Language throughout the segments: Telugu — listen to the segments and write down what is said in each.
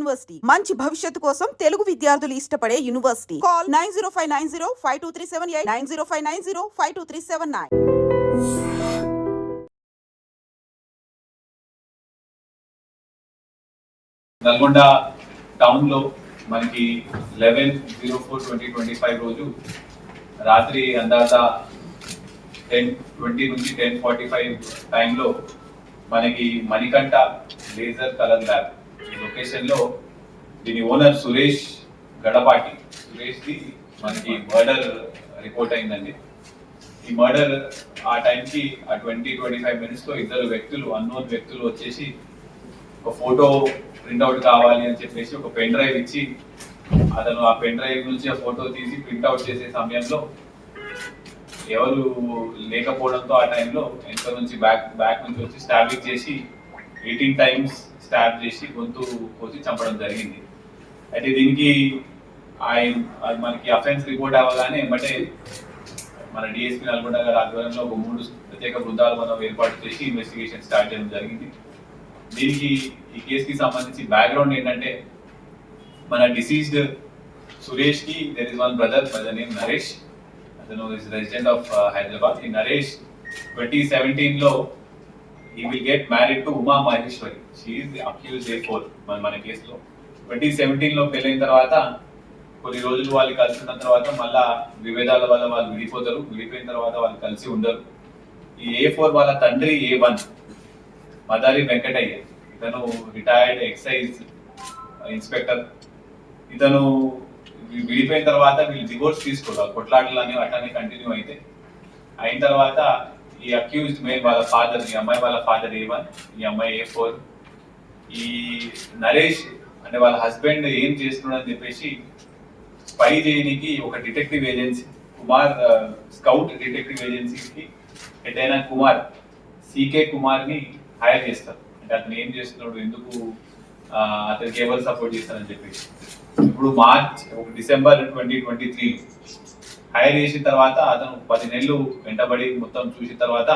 యూనివర్సిటీ. మంచి భవిష్యత్తు కోసం తెలుగు విద్యార్థులు ఇష్టపడే university. Call nine zero five nine zero five two three seven eight nine zero five nine zero five two three seven nine. Nalgonda టౌన్లో మనకి eleven zero four twenty twenty five రోజు రాత్రి అందాజ టెన్ ట్వంటీ నుంచి టెన్ ఫార్టీ ఫైవ్ టైంలో మనకి మణికంఠ లేజర్ కలర్ ల్యాబ్. ఈ లొకేషన్లో దీని ఓనర్ సురేష్ గడపాటి. సురేష్ ది మనకి మర్డర్ రిపోర్ట్ అయిందండి. ఈ మర్డర్ ఆ టైంకి ఆ ట్వంటీ ట్వంటీ ఫైవ్ మినిట్స్లో ఇద్దరు వ్యక్తులు అన్నోన్ వ్యక్తులు వచ్చేసి ఒక ఫోటో ప్రింట్అవుట్ కావాలి అని చెప్పేసి ఒక పెన్ డ్రైవ్ ఇచ్చి అతను ఆ పెన్ డ్రైవ్ నుంచి ఆ ఫోటో తీసి ప్రింట్అవుట్ చేసే సమయంలో ఎవరు లేకపోవడంతో ఆ టైంలో వెనక నుంచి బ్యాక్ బ్యాక్ నుంచి వచ్చి స్టాబిక్ చేసి ఎయిటీన్ టైమ్స్ స్టాబ్ చేసి గొంతు కోసి చంపడం జరిగింది. అయితే దీనికి ఆయన మనకి అఫెన్స్ రిపోర్ట్ అవ్వగానే వెంబటే మన డిఎస్పీ నల్గొండ గారి ఆధ్వర్యంలో ఒక మూడు ప్రత్యేక బృందాలు మనం ఏర్పాటు చేసి ఇన్వెస్టిగేషన్ స్టార్ట్ చేయడం జరిగింది. దీనికి ఈ కేసుకి సంబంధించి బ్యాక్గ్రౌండ్ ఏంటంటే మన deceased సురేష్కి there is one brother by the name Naresh అతను ఇస్ రెసిడెంట్ ఆఫ్ హైదరాబాద్ ఈ నరేష్ ట్వంటీ సెవెంటీన్లో he will get married to Uma Maheshwari she accused A four మన మన కేసులో ట్వంటీ సెవెంటీన్లో పెళ్ళైన తర్వాత కొన్ని రోజులు వాళ్ళు కలిసి ఉన్న తర్వాత మళ్ళా విభేదాల వల్ల వాళ్ళు విడిపోతారు. విడిపోయిన తర్వాత వాళ్ళు కలిసి ఉండరు. ఈ ఏ ఫోర్ వాళ్ళ తండ్రి ఏ వన్ మదారి వెంకటయ్య. ఇతను రిటైర్డ్ ఎక్సైజ్ ఇన్స్పెక్టర్ ఇతను విడిపోయిన తర్వాత వీళ్ళు డివోర్స్ తీసుకోరు. కొట్లాటలు అనేవి అట్లానే కంటిన్యూ అయితే. అయిన తర్వాత ఈ అక్యూజ్డ్ మేల్ వాళ్ళ ఫాదర్ ఈ అమ్మాయి వాళ్ళ ఫాదర్ ఏ వన్ ఈ అమ్మాయి ఏ ఫోర్ ఈ నరేష్ అంటే వాళ్ళ హస్బెండ్ ఏం చేస్తున్నాడు అని చెప్పేసి స్పై చేయడానికి ఒక detective agency Kumar scout detective ఏజెన్సీకి హెడ్ అయిన కుమార్ సికే కుమార్ని హైర్ చేస్తారు. అంటే అతను ఏం చేస్తున్నాడు ఎందుకు అతనికి ఎవరు సపోర్ట్ చేస్తారని చెప్పేసి. ఇప్పుడు మార్చ్ ఒక December twenty twenty three hire చేసిన తర్వాత అతను పది నెలలు వెంటబడి మొత్తం చూసిన తర్వాత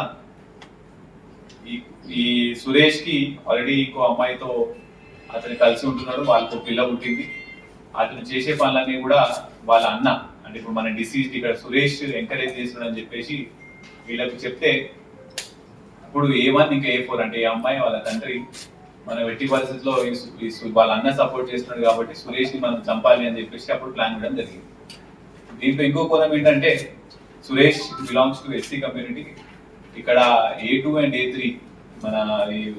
ఈ ఈ సురేష్కి ఆల్రెడీ ఇంకో అమ్మాయితో అతను కలిసి ఉంటున్నాడు వాళ్ళకు పిల్ల పుట్టింది. అతను చేసే పనులన్నీ కూడా వాళ్ళ అన్న అంటే ఇప్పుడు మన డిసీజ్ ఇక్కడ సురేష్ ఎంకరేజ్ చేస్తున్నాడు అని చెప్పేసి వీళ్ళకు చెప్తే ఇప్పుడు ఏ వన్ ఇంకా ఏ ఫోర్ అంటే ఏ అమ్మాయి వాళ్ళ తండ్రి మన వెట్టి పరిస్థితిలో వాళ్ళ అన్న సపోర్ట్ చేస్తున్నాడు కాబట్టి సురేష్ని మనం చంపాలి అని చెప్పేసి అప్పుడు ప్లాన్ చేయడం జరిగింది. దీంట్లో ఇంకో కోణం ఏంటంటే Suresh belongs to SC community. ఇక్కడ A two and A three మన ఈ-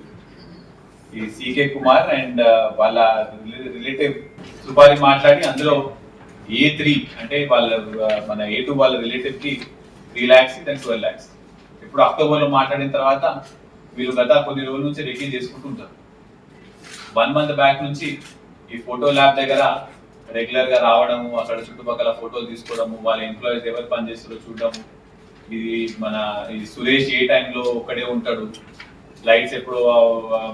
ఈ సికే కుమార్ అండ్ వాళ్ళ రిలేటివ్ సుపారి మాట్లాడి అందులో ఏ త్రీ అంటే వాళ్ళ మన ఏ టూ వాళ్ళ రిలేటివ్కి త్రీ ల్యాక్స్ దాని ట్వెల్వ్ ల్యాక్స్ ఇప్పుడు అక్టోబర్లో మాట్లాడిన తర్వాత వీళ్ళు గత కొన్ని రోజుల నుంచి రెకీ చేసుకుంటుంటారు వన్ మంత్ బ్యాక్ నుంచి ఈ ఫోటో ల్యాబ్ దగ్గర రెగ్యులర్గా రావడము అక్కడ చుట్టుపక్కల ఫోటోలు తీసుకోవడము వాళ్ళ ఎంప్లాయీస్ ఎవరు పని చేస్తారో చూడడము. ఇది మన ఈ సురేష్ ఏ టైంలో ఒక్కడే ఉంటాడు. లైట్స్ ఎప్పుడు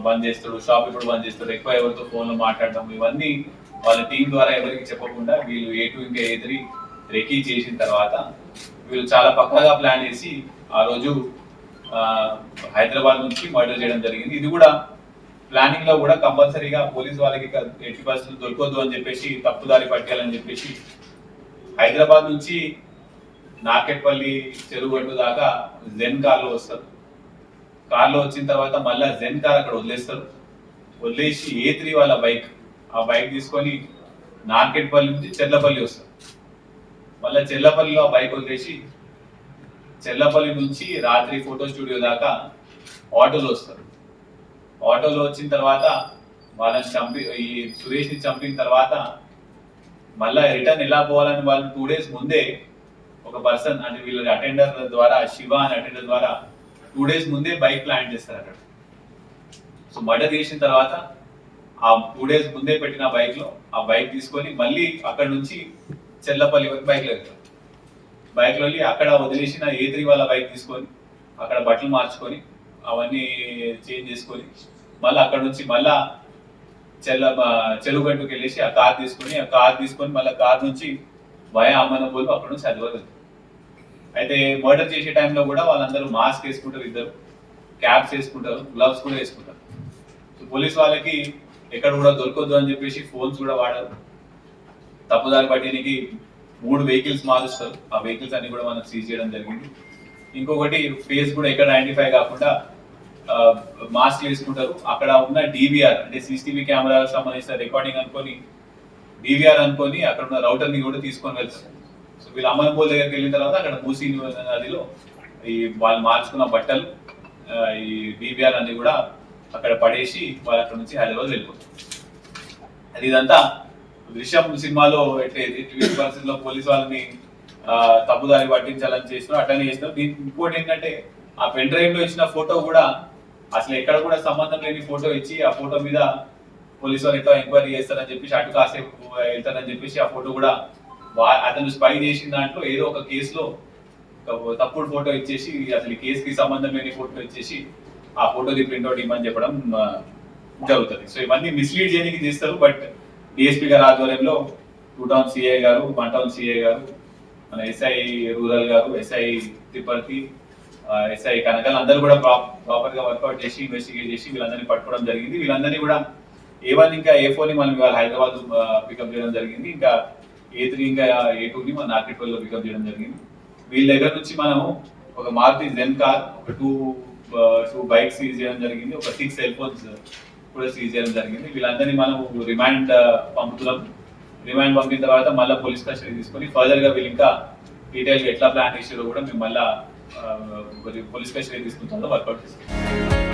బంద్ చేస్తాడు షాప్ ఎప్పుడు బంద్ చేస్తాడు ఎక్కువ ఎవరితో ఫోన్లో మాట్లాడడం ఇవన్నీ వాళ్ళ టీం ద్వారా ఎవరికి చెప్పకుండా వీళ్ళు ఏ టూ ఇంకా ఏ త్రీ రెకీ చేసిన తర్వాత వీళ్ళు చాలా పక్కాగా ప్లాన్ చేసి ఆ రోజు హైదరాబాద్ నుంచి మర్డర్ చేయడం జరిగింది. ఇది కూడా ప్లానింగ్లో కూడా కంపల్సరీగా పోలీస్ వాళ్ళకి ఎట్టి పరిస్థితులు దొరకొద్దు అని చెప్పేసి తప్పుదారి పట్టాలని చెప్పేసి హైదరాబాద్ నుంచి నాకెట్పల్లి చెరువుగట్టు దాకా జెన్ కార్లో వస్తారు. కార్లో వచ్చిన తర్వాత మళ్ళా జెన్ కార్ అక్కడ వదిలేస్తారు. వదిలేసి ఏ త్రీ వాళ్ళ బైక్ ఆ బైక్ తీసుకొని నార్కెట్పల్లి నుంచి చెల్లపల్లి వస్తారు. మళ్ళీ చెల్లపల్లిలో ఆ బైక్ వదిలేసి చెల్లపల్లి నుంచి రాత్రి ఫోటో స్టూడియో దాకా ఆటోలు వస్తారు. ఆటోలో వచ్చిన తర్వాత వాళ్ళని చంపి ఈ సురేష్ని చంపిన తర్వాత మళ్ళీ రిటర్న్ ఎలా పోవాలని వాళ్ళు టూ డేస్ ముందే ఒక పర్సన్ అంటే వీళ్ళ అటెండర్ ద్వారా శివ అని అటెండర్ ద్వారా టూ డేస్ ముందే బైక్ ప్లాన్ చేస్తారు అక్కడ. సో మర్డర్ చేసిన తర్వాత ఆ టూ డేస్ ముందే పెట్టిన బైక్లో ఆ బైక్ తీసుకొని మళ్ళీ అక్కడ నుంచి చెల్లపల్లి వరకు బైక్లో వెళ్తారు. బైక్లో వెళ్ళి అక్కడ వదిలేసిన ఏ త్రీ వాళ్ళ బైక్ తీసుకొని అక్కడ బట్టలు మార్చుకొని అవన్నీ చేంజ్ చేసుకొని మళ్ళీ అక్కడ నుంచి మళ్ళా చెల్ల చెలుగట్టుకు వెళ్ళేసి ఆ కార్ తీసుకొని ఆ కార్ తీసుకొని మళ్ళీ కార్ నుంచి వయా అమ్మన పోలు అక్కడ నుంచి అది అయితే మర్డర్ చేసే టైంలో కూడా వాళ్ళందరూ మాస్క్ వేసుకుంటారు ఇద్దరు. క్యాప్స్ వేసుకుంటారు గ్లవ్స్ కూడా వేసుకుంటారు. సో పోలీస్ వాళ్ళకి ఎక్కడ కూడా దొరకొద్దు అని చెప్పేసి ఫోన్స్ కూడా వాడరు. తప్పుదారి పట్టడానికి మూడు వెహికల్స్ మారుస్తారు. ఆ వెహికల్స్ అన్ని కూడా మనం సీజ్ చేయడం జరిగింది. ఇంకొకటి ఫేస్ కూడా ఎక్కడ ఐడెంటిఫై కాకుండా మాస్క్ వేసుకుంటారు. అక్కడ ఉన్న డివిఆర్ అంటే సీసీటీవీ కెమెరా సంబంధించిన రికార్డింగ్ అనుకొని డివిఆర్ అనుకొని అక్కడ ఉన్న రౌటర్ని కూడా తీసుకొని వెళ్తారు. సో వీళ్ళు అమ్మనపోల్ దగ్గరికి వెళ్ళిన తర్వాత అక్కడ మూసీ నదిలో ఈ వాళ్ళు మార్చుకున్న బట్టలు ఈ డివిఆర్ అన్ని కూడా అక్కడ పడేసి వాళ్ళు అక్కడ నుంచి హైదరాబాద్ వెళ్ళిపోతారు. అది ఇదంతా. దృశ్యం సినిమాలో ఎట్లా ఎట్టి పరిస్థితుల్లో పోలీస్ వాళ్ళని తప్పుదారి పట్టించాలని చేస్తున్నారు అట్లనే చేస్తున్నారు దీనికి ఇంకోటి ఏంటంటే ఆ పెన్ డ్రైవ్లో ఇచ్చిన ఫోటో కూడా అసలు ఎక్కడ కూడా సంబంధం లేని ఫోటో ఇచ్చి ఆ ఫోటో మీద పోలీసు వాళ్ళు ఎట్లా ఎంక్వైరీ చేస్తారని చెప్పేసి అటు కాసేపు వెళ్తారని చెప్పేసి ఆ ఫోటో కూడా అతను స్పై చేసిన దాంట్లో ఏదో ఒక కేసులో తప్పుడు ఫోటో ఇచ్చేసి అసలు కేసుకి సంబంధం లేని ఫోటో ఇచ్చేసి ఆ ఫోటోది ప్రింట్అవుట్ ఇవ్వమని చెప్పడం జరుగుతుంది. సో ఇవన్నీ మిస్లీడ్ చేయడానికి చేస్తారు బట్ డిఎస్పీ గారి ఆధ్వర్యంలో టూ టౌన్ సిఐ గారు వన్ టౌన్ సిఐ గారు మన ఎస్ఐ రూరల్ గారు ఎస్ఐ తిప్పర్తి ఎస్ఐ కనకల్ అందరూ కూడా ప్రాపర్గా వర్కౌట్ చేసి ఇన్వెస్టిగేట్ చేసి వీళ్ళందరినీ పట్టుకోవడం జరిగింది. వీళ్ళందరినీ కూడా ఏ వన్ ఇంకా ఏ ఫోర్ని మనం ఇవాళ హైదరాబాద్ పికప్ చేయడం జరిగింది. ఇంకా ఏ త్రీ ఇంకా ఏ టూ ని మన నార్కెట్లో పికప్ చేయడం జరిగింది. వీళ్ళ దగ్గర నుంచి మనము ఒక మారుతి జెన్ కార్ ఒక టూ టూ బైక్స్ సీజ్ చేయడం జరిగింది. ఒక సిక్స్ సెల్ ఫోన్స్ కూడా సీజ్ చేయడం జరిగింది. వీళ్ళందరినీ మనం రిమాండ్ పంపుతున్నాం. రిమాండ్ పంపిన తర్వాత మళ్ళీ పోలీస్ కస్టడీ తీసుకొని ఫర్దర్గా వీళ్ళు ఇంకా డీటెయిల్ ఎట్లా ప్లాన్ చేసారో కూడా మేము మళ్ళీ పోలీస్ కస్టడీ తీసుకుంటామో వర్కౌట్ చేస్తాం.